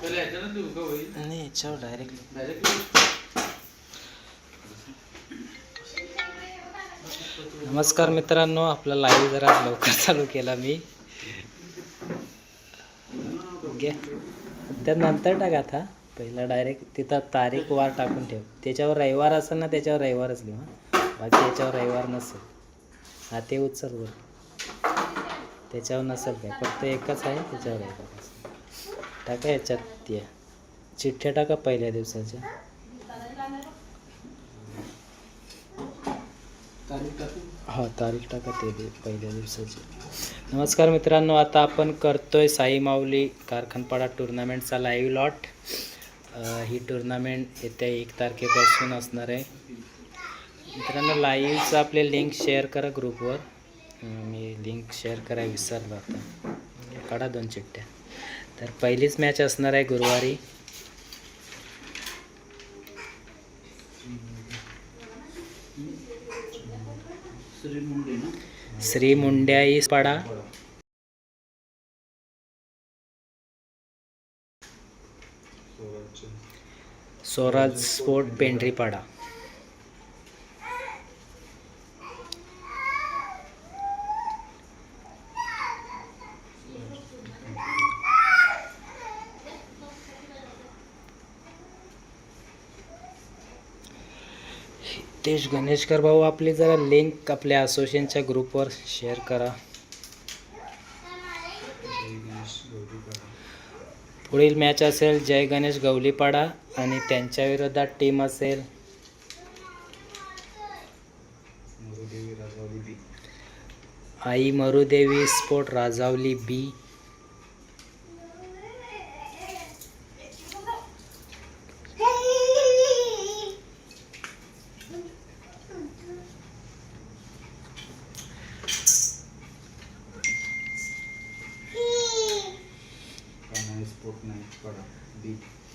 नाही याच्यावर डायरेक्ट नमस्कार मित्रांनो आपला लाईव्ह जरा लवकर चालू केला मी. घ्या. त्यानंतर टाका आता. पहिला डायरेक्ट तिथं तारीख वार टाकून ठेव. त्याच्यावर रविवार असेल ना त्याच्यावर रविवारच लिहू हां बाकी याच्यावर रविवार नसेल. हा ते उचल वर त्याच्यावर नसेल काय? फक्त एकच आहे त्याच्यावर रविवार असेल टाका याच्यात त्या चिठ्ठ्या टाका पहिल्या दिवसाच्या. हा तारीख टाका ते दे पहिल्या दिवसाची. नमस्कार मित्रांनो आता आपण करतोय साई माऊली कारखानपाडा टुर्नामेंटचा लाईव्ह लॉट ही टुर्नामेंट येत्या एक तारखेपासून असणार आहे. मित्रांनो लाईव्हचं आपले लिंक शेअर करा ग्रुपवर मी लिंक शेअर करायला विसरलो आता. काढा दोन चिठ्ठ्या. तर पहिलीच मॅच असणार आहे गुरुवारी. श्री मुंड्याई पाडा. स्वराज स्पोर्ट पेंढरीपाडा हितेश गणेशकर भाऊ आपली जरा लिंक आपल्या असोसिएशनच्या ग्रुपवर शेअर करा. पुढील मॅच असेल जय गणेश गवलीपाडा आणि त्यांच्या विरोधात टीम असेल. आई मरुदेवी स्पोर्ट राजावली बी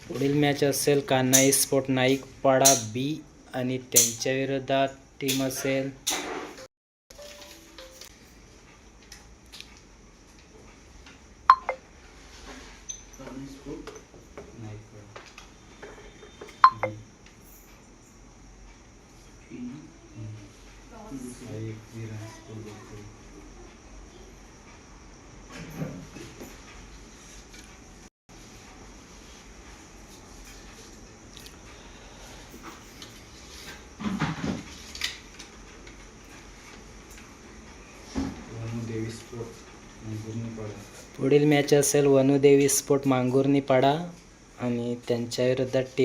पुढील मॅच असेल कान्हाई स्पोर्ट नाईक पाडा बी आणि त्यांच्या विरोधात टीम असेल. पुढील मॅच असेल वनुदेवी स्पोर्ट मांगुर्नी पाडा आणि त्यांच्याविरुद्ध टीम